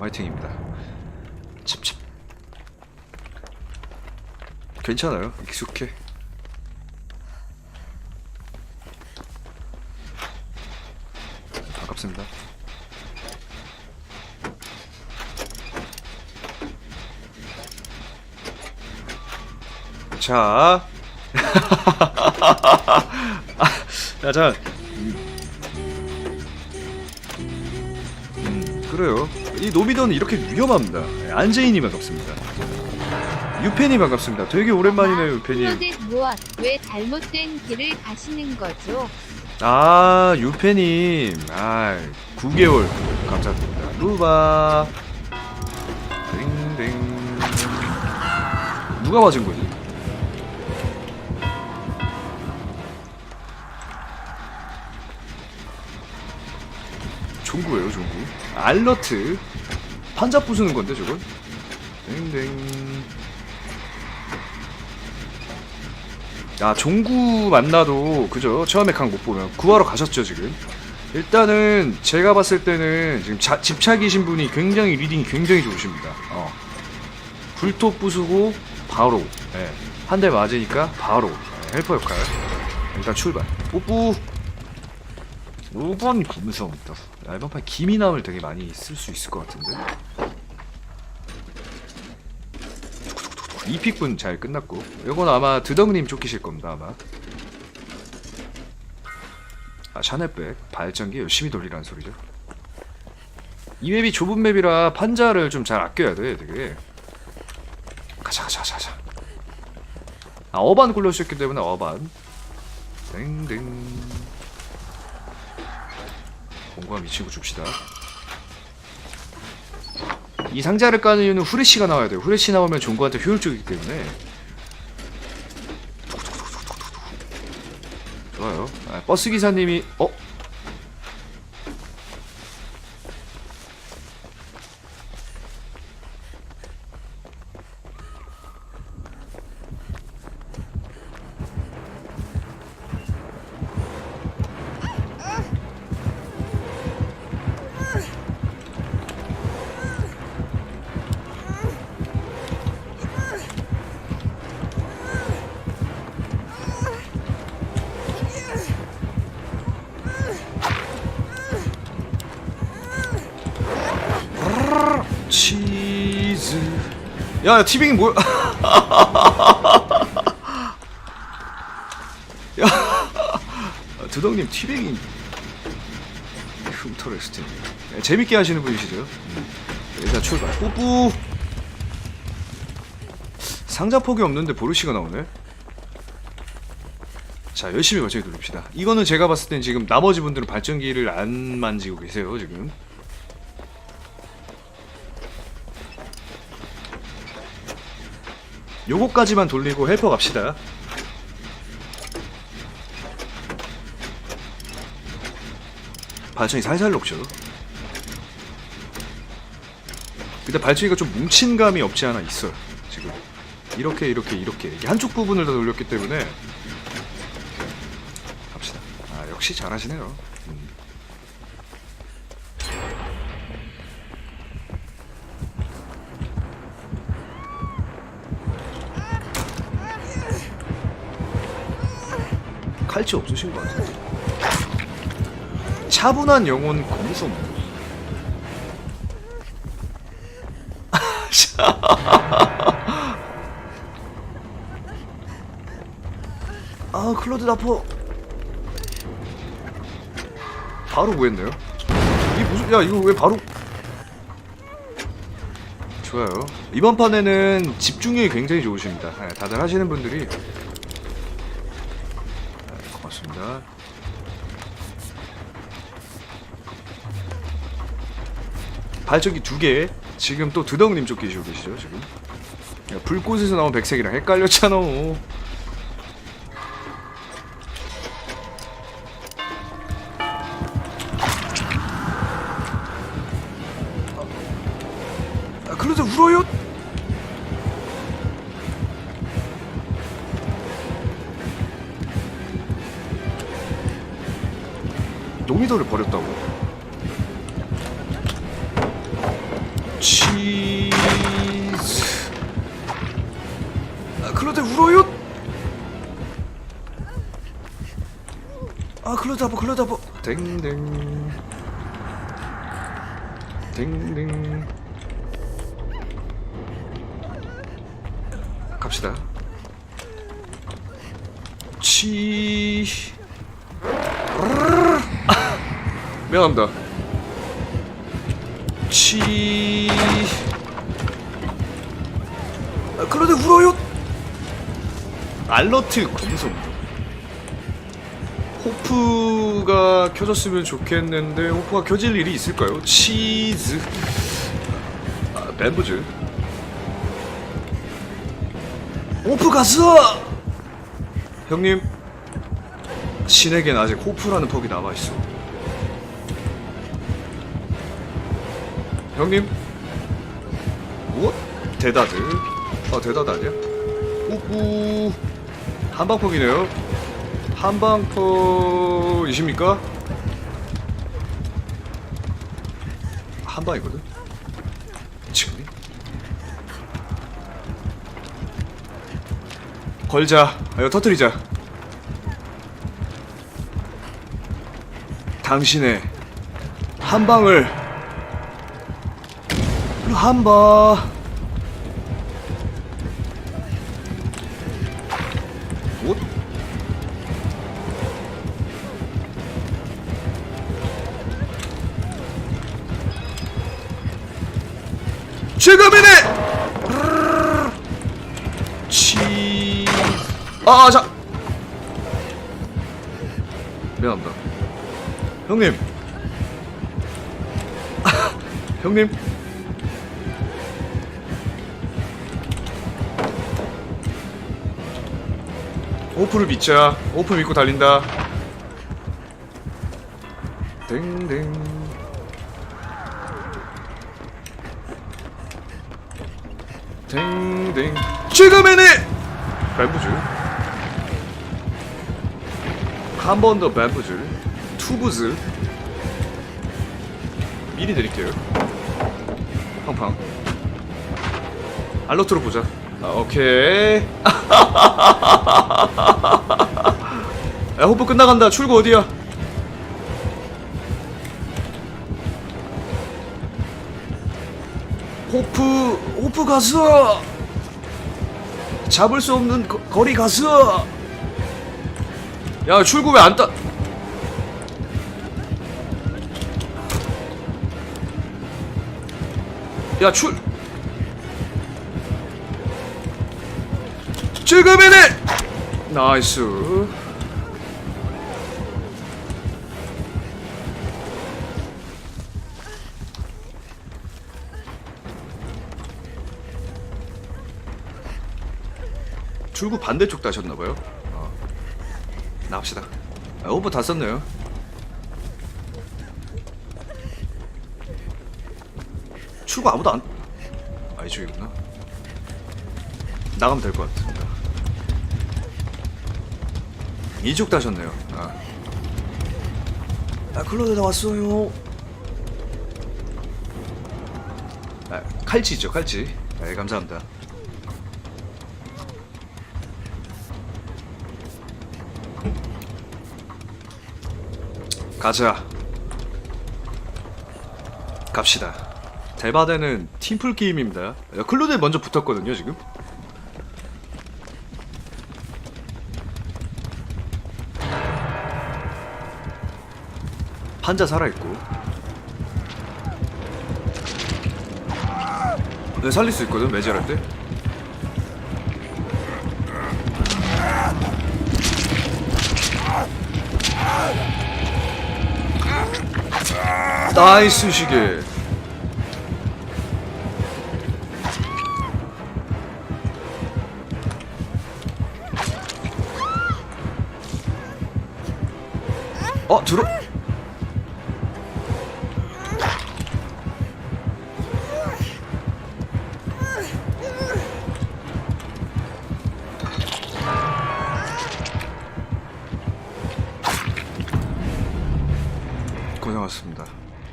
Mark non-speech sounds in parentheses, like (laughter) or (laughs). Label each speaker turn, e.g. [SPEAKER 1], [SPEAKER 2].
[SPEAKER 1] 화이팅입니다. 칩칩. 괜찮아요. 익숙해. 반갑습니다. 자. 야, (laughs) 자. 음, 그래요. 이 노비던은 이렇게 위험합니다. 네, 안재인이 반갑습니다. 유펜이 반갑습니다. 되게 오랜만이네요, 유펜이.
[SPEAKER 2] 클로젯 무엇? 왜 잘못된 길을 가시는 거죠?
[SPEAKER 1] 아, 유펜님. 아, 9개월 감사드립니다. 루바. 땡땡. 누가 맞은 거지? 종구예요, 종구. 알러트. 판자 부수는 건데, 저건? 땡땡. 야, 종구 만나도, 그죠? 처음에 강 못 보면. 구하러 가셨죠, 지금? 일단은, 제가 봤을 때는, 지금 자- 집착이신 분이 굉장히 리딩이 굉장히 좋으십니다. 어. 불토 부수고, 바로. 예. 한대 맞으니까, 바로. 예, 헬퍼 역할. 일단 출발. 뿌뿌! 5번 금성. 판 기미남을 되게 많이 쓸 수 있을 것 같은데. 이픽분 잘 끝났고 이건 아마 드덕님 쫓기실 겁니다 아마. 아 샤넬백 발전기 열심히 돌리라는 소리죠. 이 맵이 좁은 맵이라 판자를 좀 잘 아껴야 돼 되게. 가자 가자 가자 가자. 아 어반 굴러주셨기 때문에 어반. 땡땡 이 친구 줍시다 이 상자를 까는 이유는 후레쉬가 나와야 돼요. 후레쉬 나오면 종구한테 효율적이기 때문에. 좋아요. 아, 버스 기사님이 어? 야, 야 티빙이 뭐야? (laughs) 야, 아, 두덕님 티빙이 흠터레스팅. 네, 재밌게 하시는 분이시죠? 음. 일단 출발. 뿌뿌. 상자 폭이 없는데 보르시가 나오네. 자 열심히 발전기 돌립시다. 이거는 제가 봤을 땐 지금 나머지 분들은 발전기를 안 만지고 계세요 지금. 요거까지만 돌리고 헬퍼 갑시다. 발전기 살살 녹죠. 근데 발전기가 좀 뭉친 감이 없지 않아 있어요. 지금 이렇게 이렇게 이렇게 이게 한쪽 부분을 다 돌렸기 때문에 갑시다. 아 역시 잘하시네요. 칼치 없으신 것 같은데. 차분한 영혼 검솜. (laughs) 아 클로드 나포. 바로 구했네요. 이 무슨 야 이거 왜 바로? 좋아요. 이번 판에는 집중력이 굉장히 좋으십니다. 네, 다들 하시는 분들이 네, 고맙습니다. 발전기 두 개. 지금 또 드덕님 쫓기시고 계시죠 지금. 야, 불꽃에서 나온 백색이랑 헷갈렸잖아. 아, 그러다 울어요. 노미더를 버렸다고? 치즈. 아 클로드 울어요? 아 클로드 아버 클로드 아버 댕댕. 댕댕. 갑시다. 치 아, 미안합니다. 치. 아, 클로드 울어요? 알러트 검송. 호프가 켜졌으면 좋겠는데 호프가 켜질 일이 있을까요? 치즈. 아, 뱀부즈. 호프 갔어! 형님. 신에겐 아직 호프라는 퍽이 남아있어 형님 무엇? 대다드 아 대다드 아니야? 우후 한방퍽이네요 한방퍽이십니까? 한방이거든 지금이? 걸자 아, 이거 터뜨리자 당신의 한방을 옷? 지금이네! 치... 아, 자! 미안합니다. 형님! (laughs) 형님! 오프를 믿자. 오프 믿고 달린다. 땡땡. 땡땡. 지금이니! 뱀부줄. 한 번 더 뱀부줄. 투부즈. 미리 드릴게요. 팡팡. 알로트로 보자. 아, 오케이. (laughs) 야, 호프 끝나간다. 출구 어디야? 호프, 호프 가서 잡을 수 없는 거, 거리 가서 야, 출구 왜 안 따? 야, 출 지금이네! 나이스. 출구 반대쪽 다셨나봐요. 어. 나갑시다. 아, 오버 다 썼네요. 출구 아무도 안. 아 이쪽이구나. 나가면 될 것 같습니다. 이쪽 다셨네요. 아. 아 클로드 나왔어요. 아, 칼치 있죠, 칼치. 네, 감사합니다. 가자. 갑시다. 대바대는 팀플 게임입니다. 야, 클로드에 먼저 붙었거든요, 지금. 판자 살아있고. 네, 살릴 수 있거든, 매질할 때. 나이스 시계. 어 들어